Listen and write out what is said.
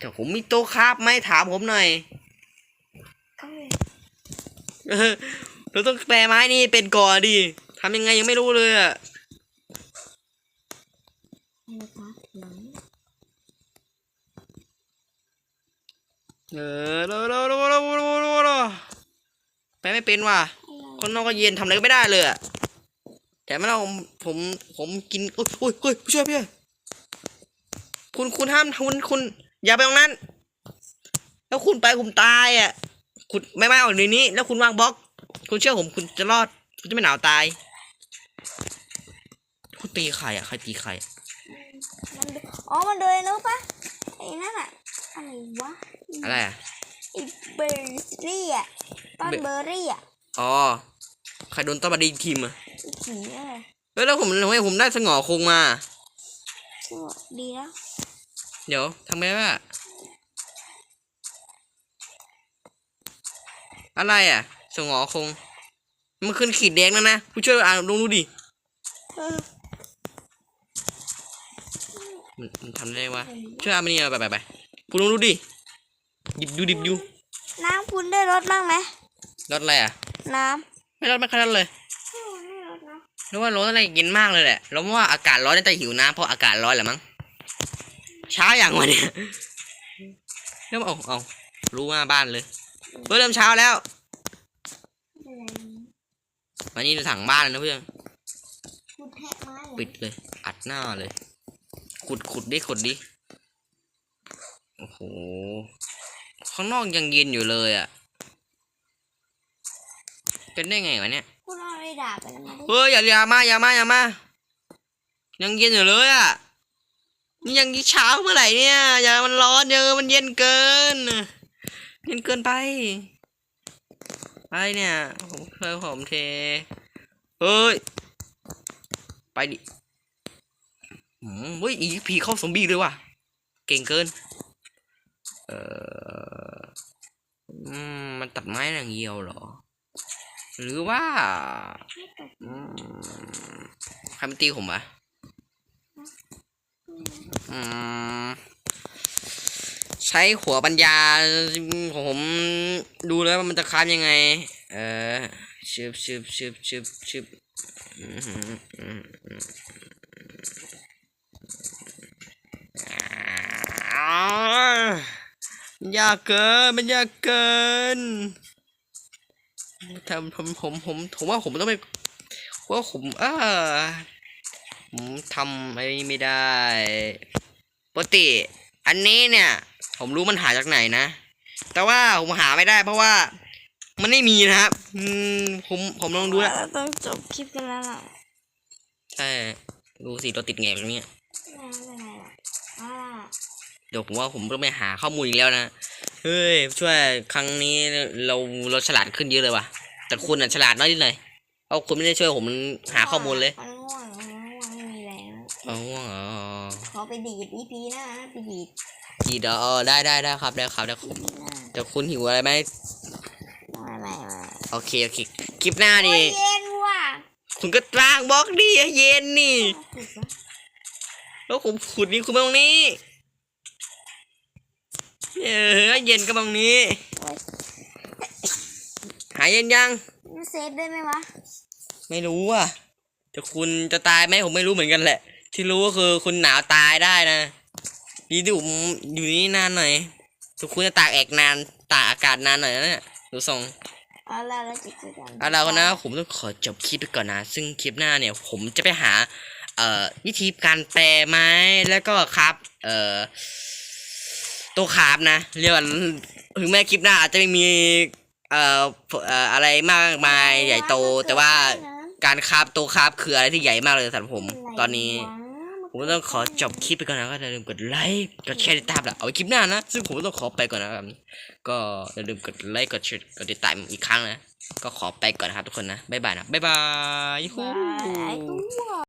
แต่ผมมีโต๊ะครับไหมถามผมหน่อยก็เลยเออเราต้องแปลไม้นี่เป็นก่อนดิทำยังไงยังไม่รู้เลยอะให้ตาเถียงเออโลโลโลโลโลโลโลแปลไม่เป็นว่ะ คนนอกก็เย็นทำอะไรก็ไม่ได้เลยอะแต่ไม่เราผมผมกินโอ้ยโอ้ยโอ้ยผู้ช่วยพี่คุณคุณห้ามคุณคุณ อย่าไปตรงนั้น แล้วคุณไปผมตายอะ คุณไม่ไม่ออกในนี้ แล้วคุณวางบล็อก คุณเชื่อผมคุณจะรอด คุณจะไม่หนาวตาย คุณตีใครอะ ใครตีใครอะมันเดินอ๋อ มันเดินรู้ปะไอ้นั่นอะอะไรวะอะไรอะไอ้เบอร์รี่อะต้นเบเบอร์รี่อะอ๋อ ใครโดนต้นบดีทีมอะไอ้ผีอะไรเฮ้ยแล้วผมทำไมผมได้สงอคงมาชื่อว่าดีแล้ว เดี๋ยวทำไมวะอะไรอะสงอคง มันขึ้นขีดแดงแล้วนะผู้ช่วยอ่านลองดูดิเออมันมันทำได้วะช่วยอ่านมันนี่เอาไปไปไปคุณลองดูดิดิบดูดิบดูน้ำคุณได้รสบ้างไหมรถอะไรอะ น้ไม่รถไม่ขนาดเลยำไม่รสนะนึกว่ารถอะไรเย็นมากเลยแหละแล้วว่าอากาศร้อนน่าจะหิวน้ำเพราะอากาศร้อนแหละมั้ง เช้าอย่างวะเนี่ยเริ่มเอาเอารู้ว่าบ้านเลยเฮ้ยเริ่มเช้าแล้ววันนี้เราสั่งบ้านเลยนะเพื่อนคุณแทะไม้เหรอปิดเลย อัดหน้าเลย ขุดขุดดิขุดดิโอ้โหข้างนอกยังเย็นอยู่เลยอะเป็นได้ไงวะเนี่ยคุณเอาอะไรด่าไปแล้วมาดิเฮ้ยอย่าอย่ามาอย่ามาอย่ามายังเย็นอยู่เลยอะนี่ ยังเช้าเมื่อไหร่เนี่ยอย่ามันร้อนเยอะมันเย็นเกิน เย็นเกินไปไปเนี่ยผมเคยผมเทเฮ้ยไปดิอืมเฮ้ยอีพีเข้าซอมบีเลยว่ะ เก่งเกิน เอออืมมันตัดไม้อย่างเดียวเหรอ หรือว่าอืมใครมาตีผมวะ ใช้หัวปัญญาผมดูแล้วว่ามันจะค้านยังไง เออชึบชึบชึบชึบชึบอืมอืมอืมอืมอ่ายากเกิน มันยากเกินทำผมผมผมผมว่าผมต้องไปว่าผมเออ ผมทำอะไรไม่ได้ปกติ อันนี้เนี่ย ผมรู้มันหาจากไหนนะ แต่ว่าผมหาไม่ได้ เพราะว่ามันไม่มีนะครับอืมผมผมลองดูแล้วเราต้องจบคลิปกันแล้วล่ะใช่ดูสิเราติดแงแบบนี้ไม่เป็นไรล่ะอ่าเดี๋ยวผมว่าผมต้องไปหาข้อมูลอีกแล้วนะ เฮ้ย ช่วยครั้งนี้เราเราฉลาดขึ้นเยอะเลยว่ะ แต่คุณอะฉลาดน้อยนิดหน่อยเพราะคุณไม่ได้ช่วยผมหาข้อมูลเลย มันง่วงมันง่วงไม่มีแรงแล้ว อ๋อ ข อไปดีดอีพีหน้านะไปดีดดีเดอเออได้ได้ได้ครับได้ครับได้ครับอีพีหน้าแต่คุณหิวอะไรไหมไม่ไม่ไม่โอเคโอเคคลิปหน้าโอ้นี่ยเย็นว่ะคุณก็ร่างบล็อกดีให้เย็นนี่ขุดวะแล้วผมขุดนี่คุณมาตรงนี้เออเย็นก็ตรงนี้โอ้ยหายเย็นยัง มันเซฟได้ไหมวะไม่รู้อะแต่คุณจะตายไหมผมไม่รู้เหมือนกันแหละ ที่รู้ก็คือคุณหนาวตายได้นะดีที่ผมอยู่นี่นานหน่อยแต่คุณจะตากแอกนานตากอากาศนานหน่อยนะเนี่ยดูทรงเอาละเราจะเจอกันเอาละนะผมต้องขอจบคลิปไปก่อนนะ ซึ่งคลิปหน้าเนี่ย ผมจะไปหา เอ่อวิธีการแปลไม้แล้วก็ครับ เอ่อตัวคาบนะเรียกว่าถึงแม้คลิปหน้าอาจจะไม่มีเอ่อเอ่ออะไรมากมายใหญ่โต แต่ว่าการคาบตัวคาบคืออะไรที่ใหญ่มากเลยสำหรับผมตอนนี้ ผมต้องขอจบคลิปไปก่อนนะก็อย่าลืมกดไลค์กดแชร์ติดตามแหละเอาคลิปหน้านะซึ่งผมต้องขอไปก่อนนะครับก็อย่าลืมกดไลค์กดแชร์กดติดตามอีกครั้งนะก็ขอไปก่อนนะครับทุกคนนะบ๊ายบายนะบ๊ายบายยูฮูบาย